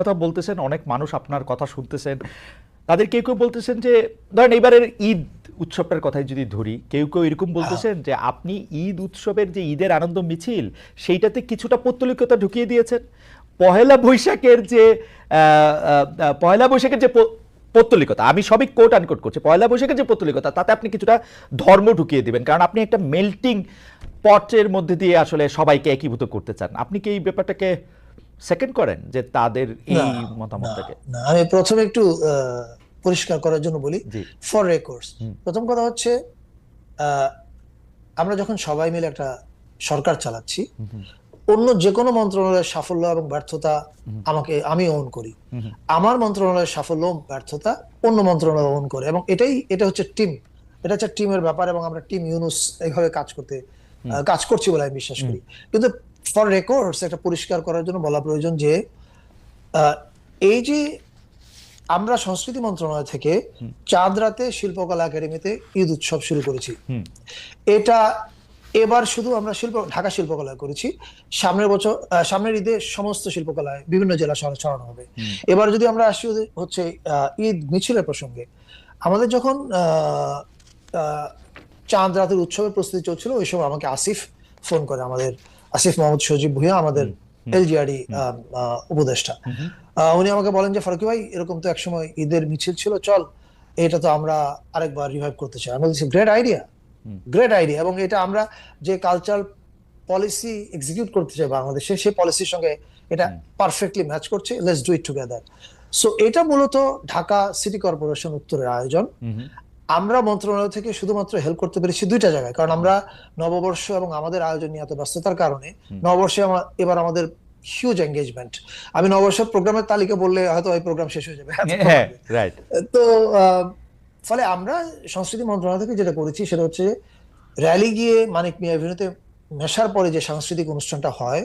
কথা বলতেছেন অনেক মানুষ আপনার কথা শুনতেছেন। তাদের কেউ কেউ বলতেছেন যে ধরেন এবারের ঈদ উৎসবটার কথাই যদি ধরি কেউ কেউ এরকম বলতেছেন যে আপনি ঈদ উৎসবের যে ঈদের আনন্দ মিছিল সেইটাতে কিছুটা পৌত্তলিকতা ঢুকিয়ে দিয়েছেন। পহেলা বৈশাখের যে পহেলা বৈশাখের যে পৌত্তলিকতা আমি সবই কোট আনকোট করছি পয়লা বৈশাখের যে পৌত্তলিকতা তাতে আপনি কিছুটা ধর্ম ঢুকিয়ে দিবেন। কারণ আপনি একটা মেল্টিং পটের মধ্যে দিয়ে আসলে সবাইকে একীভূত করতে চান। আপনি কি এই ব্যাপারটাকে সেকেন্ড করেন যে তাদের এই মতামতটাকে না, আমি প্রথমে একটু পরিষ্কার করার জন্য বলি ফর রেকর্ডস প্রথম কথা হচ্ছে আমরা যখন সবাই মিলে একটা সরকার চালাচ্ছি অন্য যে কোনো মন্ত্রণালয়ের সাফল্য এবং ব্যর্থতা আমাকে আমি ওন করি। আমার মন্ত্রণালয়ের সাফল্য ব্যর্থতা অন্য মন্ত্রণালয় ওন করে এবং এটাই এটা হচ্ছে টিম এটা হচ্ছে টিমের ব্যাপার এবং আমরা টিম ইউনুস এইভাবে কাজ করতে কাজ করছি বলে আমি বিশ্বাস করি। কিন্তু ফর রেকর্ডস একটা পরিষ্কার করার জন্য বলা প্রয়োজন যে এই যে আমরা সংস্কৃতি মন্ত্রণালয় থেকে চাঁদ রাতে শিল্পকলা একাডেমিতে ঈদ উৎসব শুরু করেছি। এটা এবার শুধু আমরা শিল্প ঢাকা শিল্পকলায় করেছি। সামনের বছর সামনের ঈদে সমস্ত শিল্পকলায় বিভিন্ন জেলা শহরে ছড়ানো হবে। এবার যদি আমরা আসি হচ্ছে ঈদ মিছিলের প্রসঙ্গে আমাদের যখন আহ, আহ, চাঁদ রাতের উৎসবের প্রস্তুতি চলছিল ওই সময় আমাকে আসিফ ফোন করে আমাদের আসিফ মোহাম্মদ সজীব ভুইয়া আমাদের এলজিআরডি উপদেষ্টা। উনি আমাকে বলেন যে ফারুকি ভাই এরকম তো একসময় ঈদের মিছিল ছিল চল এটা তো আমরা আরেকবার রিভাইভ করতে চাই। আমি বলছি গ্রেট আইডিয়া গ্রেট আইডিয়া এবং এটা আমরা যে কালচার পলিসি এক্সিকিউট করতে চাই বাংলাদেশে সেই পলিসির সঙ্গে এটা পারফেক্টলি ম্যাচ করছে let's do it together so এটা মূলত ঢাকা সিটি কর্পোরেশন উত্তরের আয়োজন। আমরা মন্ত্রণালয় থেকে শুধুমাত্র হেল্প করতে পেরেছি দুইটা জায়গায়। কারণ আমরা নববর্ষ এবং আমাদের আয়োজন নিয়ে এত ব্যস্ততার কারণে নববর্ষে এবার আমাদের হিউজ এঙ্গেজমেন্ট আমি নববর্ষের প্রোগ্রামের তালিকা বললে হয়তো ওই প্রোগ্রাম শেষ হয়ে যাবে। হ্যাঁ তো আহ, ফলে আমরা সংস্কৃতি মন্ত্রণালয় থেকে যেটা করেছি সেটা হচ্ছে র্যালি গিয়ে মানিক মিয়া এভিনিউতে মেশার পরে যে সাংস্কৃতিক অনুষ্ঠানটা হয়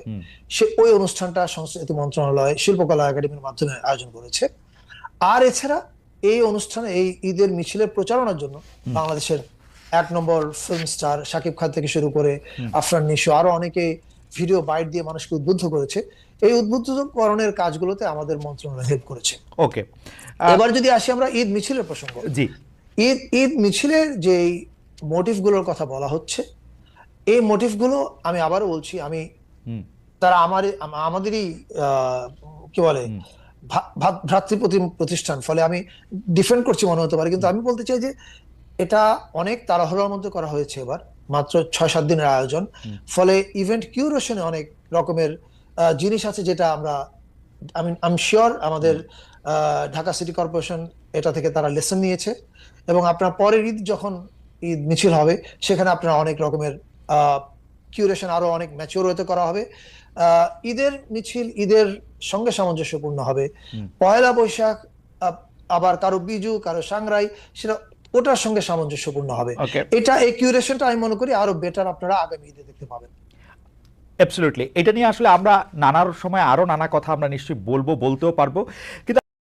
সে ওই অনুষ্ঠানটা সংস্কৃতি মন্ত্রণালয় শিল্পকলা একাডেমির মাধ্যমে আয়োজন করেছে। আর এছাড়া এই অনুষ্ঠানে এই ঈদের মিছিলের প্রচারণার জন্য বাংলাদেশের এক নম্বর ফিল্ম স্টার শাকিব খান থেকে শুরু করে আফরান নিশো আরও অনেকে ভিডিও বাইট দিয়ে মানুষকে উদ্বুদ্ধ করেছে। এই উদ্বুদ্ধকরণের কাজগুলোতে আমাদের মন্ত্রণালয় হেল্প করেছে। ওকে এবার যদি আসি আমরা ঈদ মিছিলের প্রসঙ্গ। জি। ঈদ ঈদ মিছিলের যে মোটিভগুলোর কথা বলা হচ্ছে এই মোটিভগুলো আমি আবারও বলছি আমি তারা আমার আমাদেরই আহ, কি বলে ভ্রাতৃপ্রতি প্রতিষ্ঠান। ফলে আমি ডিফেন্ড করছি মনে হতে পারে কিন্তু আমি বলতে চাই যে এটা অনেক তাড়াহুড়োর মধ্যে করা হয়েছে এবার মাত্র ছয় সাত দিনের আয়োজন। ফলে ইভেন্ট কিউরেশনে অনেক রকমের জিনিস আছে যেটা আমরা আমি আম শিওর আমাদের ঢাকা সিটি কর্পোরেশন এটা থেকে তারা লেসন নিয়েছে এবং আপনার পরের ঈদ যখন ঈদ মিছিল হবে সেখানে আপনার অনেক রকমের কিউরেশন আরও অনেক ম্যাচিওর হতে করা হবে। ঈদের মিছিল ঈদের সঙ্গে সামঞ্জস্যপূর্ণ হবে। পয়লা বৈশাখ আবার কারও বিজু কারও সাংরাই সেটা ওটার সঙ্গে সামঞ্জস্যপূর্ণ হবে। এটা এই কিউরেশনটা আমি মনে করি আরও বেটার আপনারা আগামী ঈদে দেখতে পাবেন। অ্যাবসলিউটলি এটা নিয়ে আসলে আমরা নানার সময় আরও নানা কথা আমরা নিশ্চয়ই বলব বলতেও পারব। কিন্তু